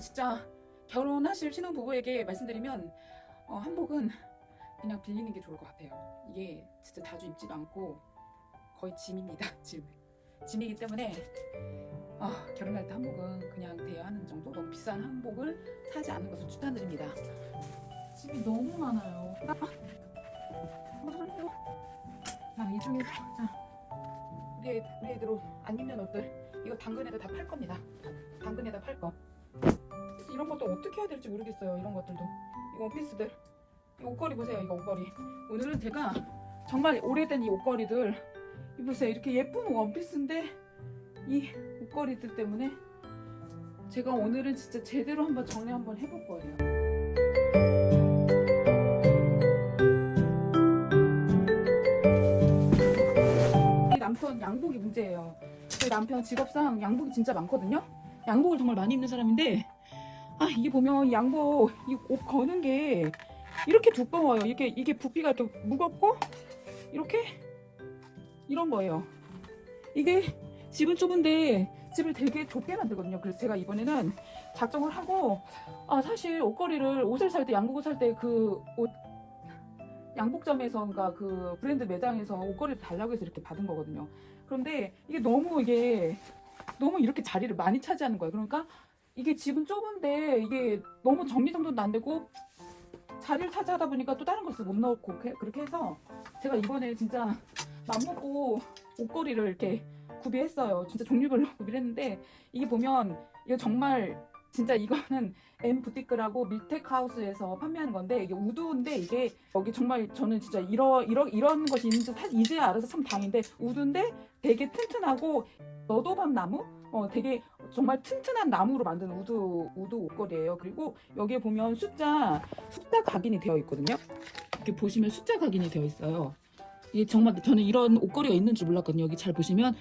진짜 결혼하실 신혼부부에게 말씀드리면 어, 한복은 그냥 빌리는 게 좋을 것 같아요. 이게 진짜 자주 입지도 않고 거의 짐입니다. 짐. 짐이기 때문에 아, 결혼할 때 한복은 그냥 대여하는 정도 너무 비싼 한복을 사지 않는 것을 추천드립니다. 짐이 너무 많아요. 아, 자, 이 중에 자, 우리, 애- 우리 애들 옷안 입는 옷들 이거 당근에다 다 팔 겁니다. 당근에다 팔 거. 이런 것도 어떻게 해야 될지 모르겠어요. 이런 것들도. 이거 원피스들. 이 옷걸이 보세요. 이거 옷걸이. 오늘은 제가 정말 오래된 이 옷걸이들 이 보세요. 이렇게 예쁜 원피스인데 이 옷걸이들 때문에 제가 오늘은 진짜 제대로 한번 정리 한번 해볼 거예요. 이 남편 양복이 문제예요. 제 남편 직업상 양복이 진짜 많거든요. 양복을 정말 많이 입는 사람인데 아 이게 보면 이 양복 이 옷 거는 게 이렇게 두꺼워요. 이게 이게 부피가 이렇게 무겁고 이렇게 이런 거예요. 이게 집은 좁은데 집을 되게 좁게 만들거든요. 그래서 제가 이번에는 작정을 하고 아 사실 옷걸이를 옷을 살 때 양복을 살 때 그 옷 양복점에서 그러니까 그 브랜드 매장에서 옷걸이를 달라고 해서 이렇게 받은 거거든요. 그런데 이게 너무 이게 너무 이렇게 자리를 많이 차지하는 거예요. 그러니까 이게 집은 좁은데 이게 너무 정리정돈도 안 되고 자리를 차지하다 보니까 또 다른 것을 못 넣고 그- 그렇게 해서 제가 이번에 진짜 맘먹고 옷걸이를 이렇게 구비했어요. 진짜 종류별로 구비를 했는데 이게 보면 이거 정말 진짜 이거는 M 부티크라고 밀텍 하우스에서 판매하는 건데 이게 우드인데 이게 여기 정말 저는 진짜 이러 이러 이런 것이 있는지 사실 이제 알아서 참 다행인데 우드인데 되게 튼튼하고 너도밤 나무 어 되게 정말 튼튼한 나무로 만든 우드 우드 옷걸이에요. 그리고 여기에 보면 숫자 숫자 각인이 되어 있거든요. 이렇게 보시면 숫자 각인이 되어 있어요. 이게 정말 저는 이런 옷걸이가 있는 줄 몰랐거든요. 여기 잘 보시면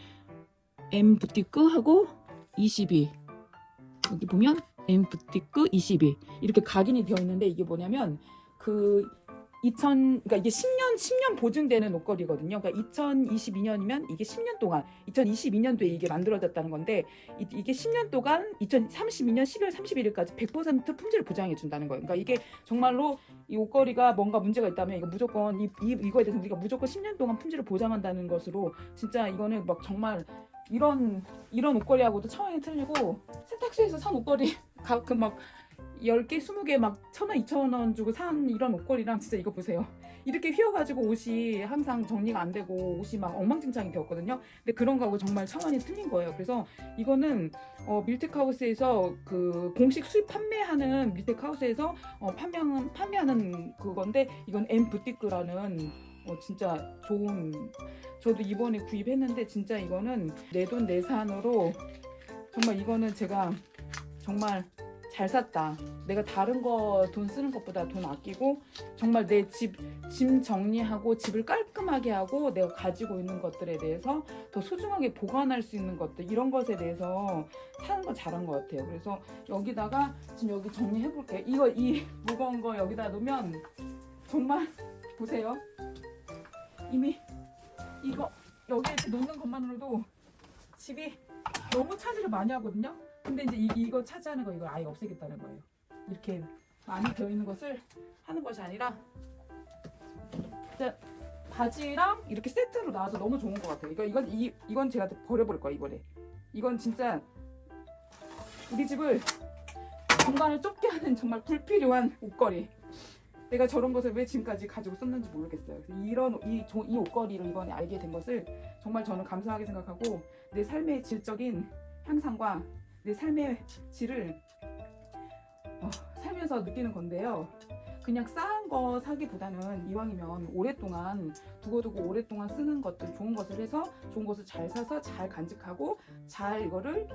M 부티크 하고 22 여기 보면 M 부티크 22 이렇게 각인이 되어 있는데 이게 뭐냐면 그 2000, 그러니까 이게 10년, 10년 보증되는 옷걸이거든요. 그러니까 2022년이면 이게 10년 동안, 2022년도에 이게 만들어졌다는 건데, 이, 이게 10년 동안 2032년 12월 31일까지 100% 품질을 보장해 준다는 거예요. 그러니까 이게 정말로 이 옷걸이가 뭔가 문제가 있다면 이거 무조건 이, 이 이거에 대해서 우리가 무조건 10년 동안 품질을 보장한다는 것으로 진짜 이거는 막 정말 이런 이런 옷걸이하고도 차원이 틀리고 세탁소에서 산 옷걸이 가끔 막 10개, 20개 막 천원, 이천원 주고 산 이런 옷걸이랑 진짜 이거 보세요. 이렇게 휘어가지고 옷이 항상 정리가 안 되고 옷이 막 엉망진창이 되었거든요. 근데 그런 거하고 정말 차원이 틀린 거예요. 그래서 이거는 어, 밀텍하우스에서 그 공식 수입 판매하는 밀텍하우스에서 어, 판매하는, 판매하는 그건데 이건 M 부티크라는 어, 진짜 좋은 저도 이번에 구입했는데 진짜 이거는 내 돈 내산으로 정말 이거는 제가 정말 잘 샀다. 내가 다른 거 돈 쓰는 것보다 돈 아끼고 정말 내 집 짐 정리하고 집을 깔끔하게 하고 내가 가지고 있는 것들에 대해서 더 소중하게 보관할 수 있는 것들 이런 것에 대해서 사는 거 잘한 것 같아요. 그래서 여기다가 지금 여기 정리해 볼게요. 이거 이 무거운 거 여기다 놓으면 정말 보세요. 이미 이거 여기에 놓는 것만으로도 집이 너무 차지를 많이 하거든요. 근데 이제 이, 이거 차지하는 거 이걸 아예 없애겠다는 거예요. 이렇게 많이 되어 있는 것을 하는 것이 아니라 바지랑 이렇게 세트로 나와서 너무 좋은 것 같아요. 이거 이건 이 이건 제가 버려버릴 거야 이번에. 이건 진짜 우리 집을 공간을 좁게 하는 정말 불필요한 옷걸이. 내가 저런 것을 왜 지금까지 가지고 썼는지 모르겠어요. 이런 이, 조- 이 옷걸이로 이번에 알게 된 것을 정말 저는 감사하게 생각하고 내 삶의 질적인 향상과 내 삶의 질을 어, 살면서 느끼는 건데요. 그냥 싸한 거 사기보다는 이왕이면 오랫동안 두고두고 오랫동안 쓰는 것들 좋은 것을 해서 좋은 것을 잘 사서 잘 간직하고 잘 이거를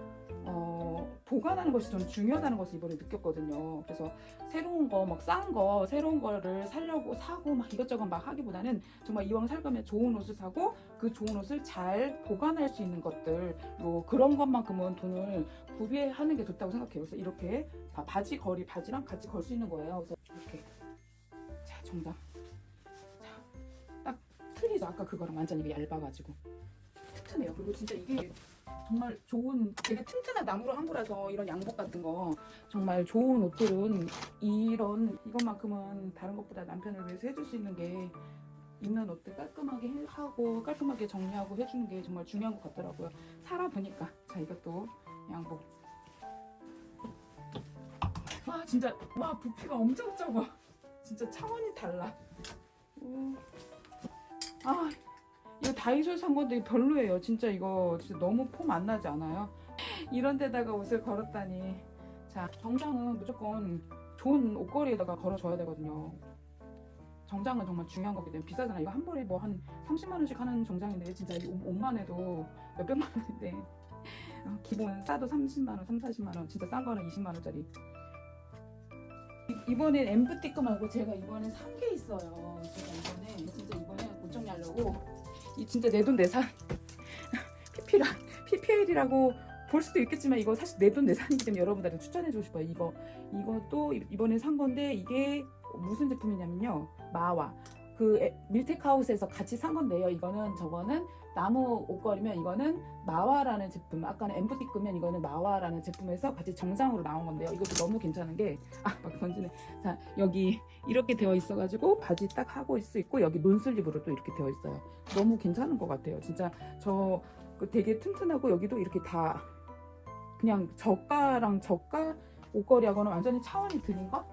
어, 보관하는 것이 저는 중요하다는 것을 이번에 느꼈거든요. 그래서 새로운 거 막 싼 거 새로운 거를 사려고 사고 막 이것저것 막 하기보다는 정말 이왕 살 거면 좋은 옷을 사고 그 좋은 옷을 잘 보관할 수 있는 것들로 그런 것만큼은 돈을 구비하는 게 좋다고 생각해요. 그래서 이렇게 바- 바지 거리 바지랑 같이 걸 수 있는 거예요. 그래서 이렇게 자 정답. 자 딱 틀리죠. 아까 그거랑 완전 이게 얇아가지고 튼튼해요. 그리고 진짜 이게 정말 좋은 되게 튼튼한 나무로 한 거라서 이런 양복 같은 거 정말 좋은 옷들은 이런 이것만큼은 다른 것보다 남편을 위해서 해줄 수 있는 게 입는 옷들 깔끔하게 해- 하고 깔끔하게 정리하고 해주는 게 정말 중요한 것 같더라고요. 살아보니까 자 이것도 양복. 와 진짜 와 부피가 엄청 적어. 진짜 차원이 달라. 오. 아 이거 다이소에 산 건데 별로예요. 진짜 이거 진짜 너무 폼 안 나지 않아요? 이런 데다가 옷을 걸었다니. 자 정장은 무조건 좋은 옷걸이에다가 걸어줘야 되거든요. 정장은 정말 중요한 거기 때문에 비싸잖아. 이거 한 벌에 뭐 한 30만 원씩 하는 정장인데 진짜 이 옷- 옷만 해도 몇백만 원인데 어, 기본 싸도 30만 원, 3, 40만 원. 진짜 싼 거는 20만 원짜리. 이- 이번엔 엠브티크 말고 제가 이번에 산게 있어요. 제가 이번에 진짜 이번에 옷 정리하려고 이 진짜 내 돈 내산 PP라 PPL이라고 볼 수도 있겠지만 이거 사실 내 돈 내산이기 때문에 여러분들한테 추천해주고 싶어요. 이거 이것도 이- 이번에 산 건데 이게 무슨 제품이냐면요 마와 그 에- 밀테크하우스에서 같이 산 건데요. 이거는 저거는 나무 옷걸이면 이거는 마와라는 제품. 아까는 엠브티크면 이거는 마와라는 제품에서 같이 정장으로 나온 건데요. 이것도 너무 괜찮은 게 아 막 던지네. 자 여기 이렇게 되어 있어가지고 바지 딱 하고 있을 수 있고 여기 논슬립으로 또 이렇게 되어 있어요. 너무 괜찮은 것 같아요. 진짜 저그 되게 튼튼하고 여기도 이렇게 다 그냥 저가랑 저가 옷걸이하고는 완전히 차원이 틀린 거?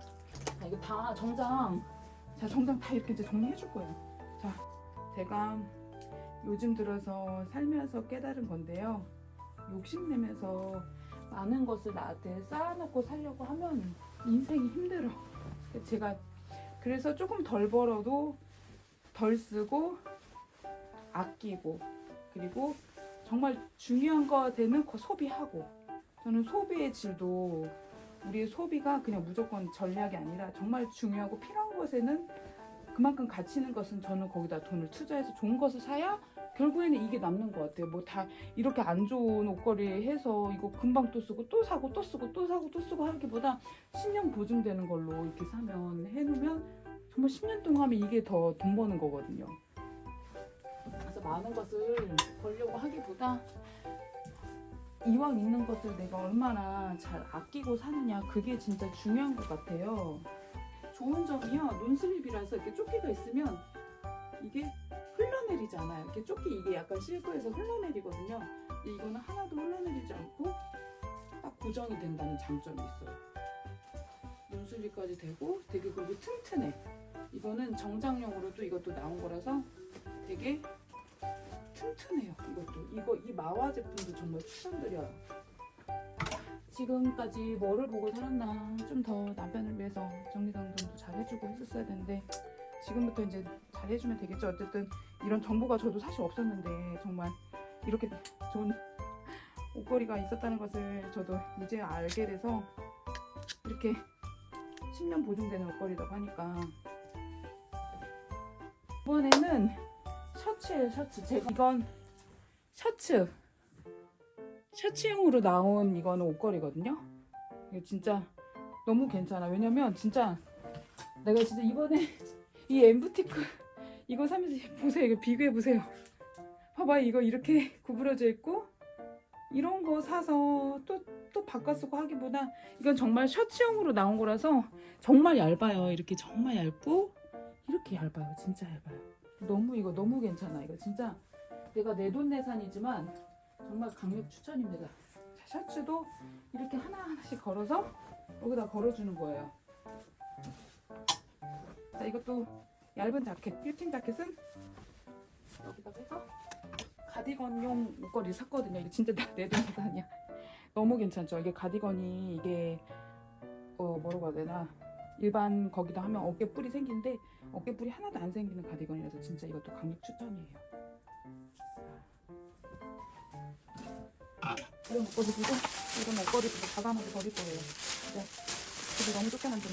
자, 이거 다 정장 자 정장 다 이렇게 이제 정리해 줄 거예요. 자 제가 요즘 들어서 살면서 깨달은 건데요. 욕심내면서 많은 것을 나한테 쌓아놓고 살려고 하면 인생이 힘들어. 제가 그래서 조금 덜 벌어도 덜 쓰고 아끼고 그리고 정말 중요한 것에는 그 소비하고 저는 소비의 질도 우리의 소비가 그냥 무조건 전략이 아니라 정말 중요하고 필요한 것에는 그만큼 가치 있는 것은 저는 거기다 돈을 투자해서 좋은 것을 사야 결국에는 이게 남는 것 같아요. 뭐 다 이렇게 안 좋은 옷걸이 해서 이거 금방 또 쓰고 또 사고 또 쓰고 또 사고 또 쓰고 하기보다 10년 보증되는 걸로 이렇게 사면 해놓으면 정말 10년 동안 하면 이게 더 돈 버는 거거든요. 그래서 많은 것을 벌려고 하기보다 이왕 있는 것을 내가 얼마나 잘 아끼고 사느냐 그게 진짜 중요한 것 같아요. 좋은 점이요 논슬립이라서 이렇게 조끼가 있으면 이게 흘러내리지 않아요. 이렇게 조끼 이게 약간 실크에서 흘러내리거든요. 근데 이거는 하나도 흘러내리지 않고 딱 고정이 된다는 장점이 있어요. 논슬립까지 되고 되게 그리고 튼튼해. 이거는 정장용으로도 이것도 나온 거라서 되게 튼튼해요. 이것도 이거 이 마와 제품도 정말 추천드려요. 지금까지 뭐를 보고 살았나 좀 더 남편을 위해서 정리정돈도 잘 해주고 했었어야 되는데 지금부터 이제 잘 해주면 되겠죠. 어쨌든 이런 정보가 저도 사실 없었는데 정말 이렇게 좋은 옷걸이가 있었다는 것을 저도 이제 알게 돼서 이렇게 10년 보증되는 옷걸이라고 하니까 이번에는 셔츠예요 셔츠. 제가 이건 셔츠. 셔츠용으로 나온 이거는 옷걸이거든요. 이거 진짜 너무 괜찮아. 왜냐면 진짜 내가 진짜 이번에 이 엠브티크 이거 사면서 보세요. 이거 비교해 보세요. 봐봐 이거 이렇게 구부러져 있고 이런 거 사서 또 또 바꿔 쓰고 하기보다 이건 정말 셔츠용으로 나온 거라서 정말 얇아요. 이렇게 정말 얇고 이렇게 얇아요. 진짜 얇아요 너무 이거 너무 괜찮아. 이거 진짜 내가 내돈내산이지만 정말 강력 추천입니다. 자, 셔츠도 이렇게 하나하나씩 걸어서 여기다 걸어주는 거예요. 자 이것도 얇은 자켓 뷰팅 자켓은 여기다 해서 가디건용 옷걸이 샀거든요. 이게 진짜 내돈내산이야. 너무 괜찮죠? 이게 가디건이 이게 어 뭐라고 해야 되나? 일반 거기다 하면 어깨 뿔이 생기는데 어깨뿔이 하나도 안 생기는 가디건이라서 진짜 이것도 강력 추천이에요. 이런 옷걸이도 이런 옷걸이도 과감하게 버릴 거예요. 이제 집이 너무 쫓겨난좀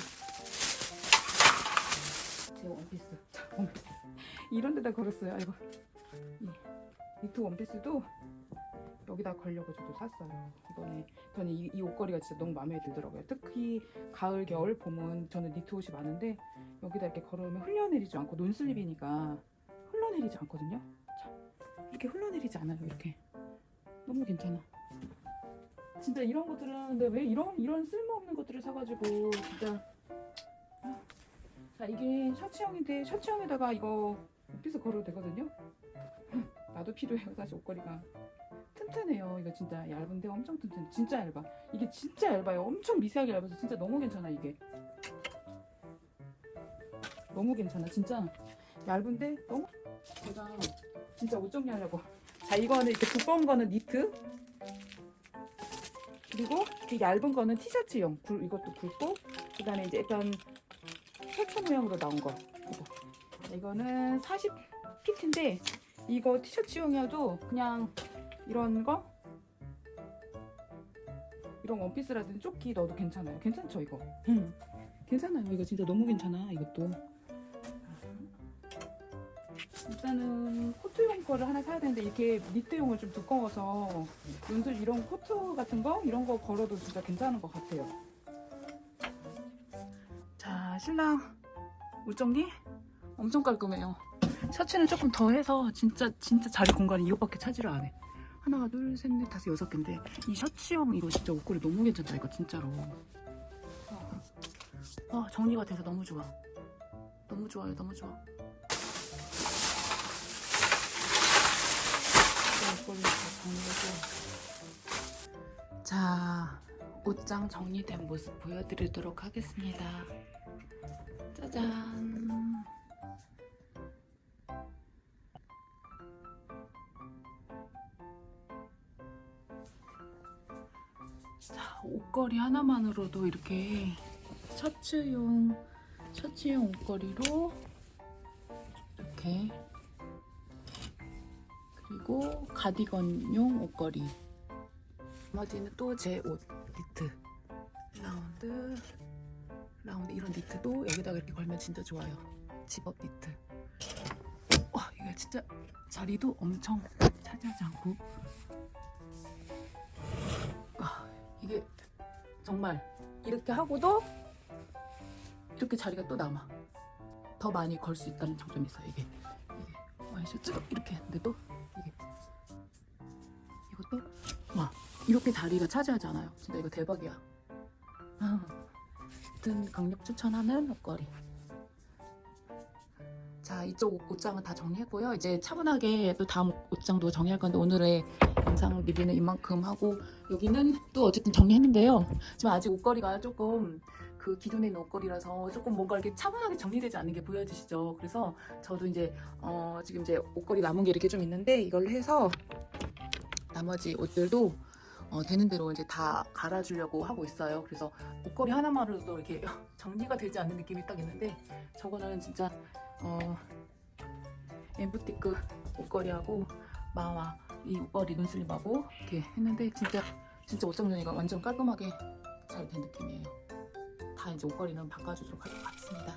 제 원피스, 자, 원피스 이런 데다 걸었어요. 아이고 이 니트 원피스도 여기다 걸려고 저도 샀어요. 이번에 저는 이, 이 옷걸이가 진짜 너무 마음에 들더라고요. 특히 가을, 겨울, 봄은 저는 니트 옷이 많은데 여기다 이렇게 걸어오면 흘러내리지 않고 논슬립이니까 흘러내리지 않거든요. 자, 이렇게 흘러내리지 않아요. 이렇게 너무 괜찮아. 진짜 이런 것들은 근데 왜 이런 이런 쓸모없는 것들을 사가지고 진짜 아. 자 이게 셔츠형인데 셔츠형에다가 이거 오피스 걸어도 되거든요. 나도 필요해요 사실 옷걸이가 튼튼해요. 이거 진짜 얇은데 엄청 튼튼. 진짜 얇아. 이게 진짜 얇아요. 엄청 미세하게 얇아서 진짜 너무 괜찮아 이게. 너무 괜찮아. 진짜 얇은데 너무 제가 진짜 옷 정리하려고. 자 이거는 이렇게 두꺼운 거는 니트. 그리고 그 얇은 거는 티셔츠용 굵- 이것도 굵고 그 다음에 이제 약간 셔츠 모양으로 나온 거. 이거. 자, 이거는 40 피트인데 이거 티셔츠용이어도 그냥 이런 거? 이런 원피스라든지 조끼 넣어도 괜찮아요. 괜찮죠 이거? 응. 괜찮아요. 이거 진짜 너무 괜찮아 이것도 일단은 코트용 거를 하나 사야 되는데 이렇게 니트용은 좀 두꺼워서 연슬 이런 코트 같은 거 이런 거 걸어도 진짜 괜찮은 것 같아요. 자 신랑 옷 정리 엄청 깔끔해요. 셔츠는 조금 더 해서 진짜 진짜 자리 공간이 이것밖에 차지를 안 해. 하나 둘셋넷 다섯 여섯 개인데 이 셔츠용 이거 진짜 옷걸이 너무 괜찮다 이거 진짜로. 어, 어, 정리가 돼서 너무 좋아. 너무 좋아요 너무 좋아. 옷걸이 다 정리하고. 자, 옷장 정리된 모습 보여드리도록 하겠습니다. 짜잔. 자, 옷걸이 하나만으로도 이렇게 셔츠용, 셔츠용 옷걸이로 이렇게 그리고 가디건용 옷걸이. 나머지는 또 제 옷 니트. 라운드. 라운드 이런 니트도 여기다가 이렇게 걸면 진짜 좋아요. 집업 니트. 와 이게 진짜 자리도 엄청 차지하지 않고. 와 이게 정말 이렇게 하고도 이렇게 자리가 또 남아. 더 많이 걸 수 있다는 장점이 있어요 이게. 이게. 와이셔츠도 이렇게 했는데도 이것도 와 이렇게 다리가 차지하지 않아요. 진짜 이거 대박이야. 아, 아무튼 강력 추천하는 옷걸이. 자 이쪽 옷- 옷장은 다 정리했고요. 이제 차분하게 또 다음 옷장도 정리할 건데 오늘의 영상 리뷰는 이만큼 하고 여기는 또 어쨌든 정리했는데요. 지금 아직 옷걸이가 조금 그 기존에 있는 옷걸이라서 조금 뭔가 이렇게 차분하게 정리되지 않는 게 보여지시죠. 그래서 저도 이제 어, 지금 이제 옷걸이 남은 게 이렇게 좀 있는데 이걸 해서 나머지 옷들도 어, 되는 대로 이제 다 갈아주려고 하고 있어요. 그래서 옷걸이 하나만으로도 이렇게 정리가 되지 않는 느낌이 딱 있는데 저거는 진짜 어, 엠부티크 옷걸이하고 마와 이 옷걸이 눈슬림하고 이렇게 했는데 진짜 진짜 옷 정리가 완전 깔끔하게 잘 된 느낌이에요. 다 이제 옷걸이는 바꿔주도록 하- 하겠습니다.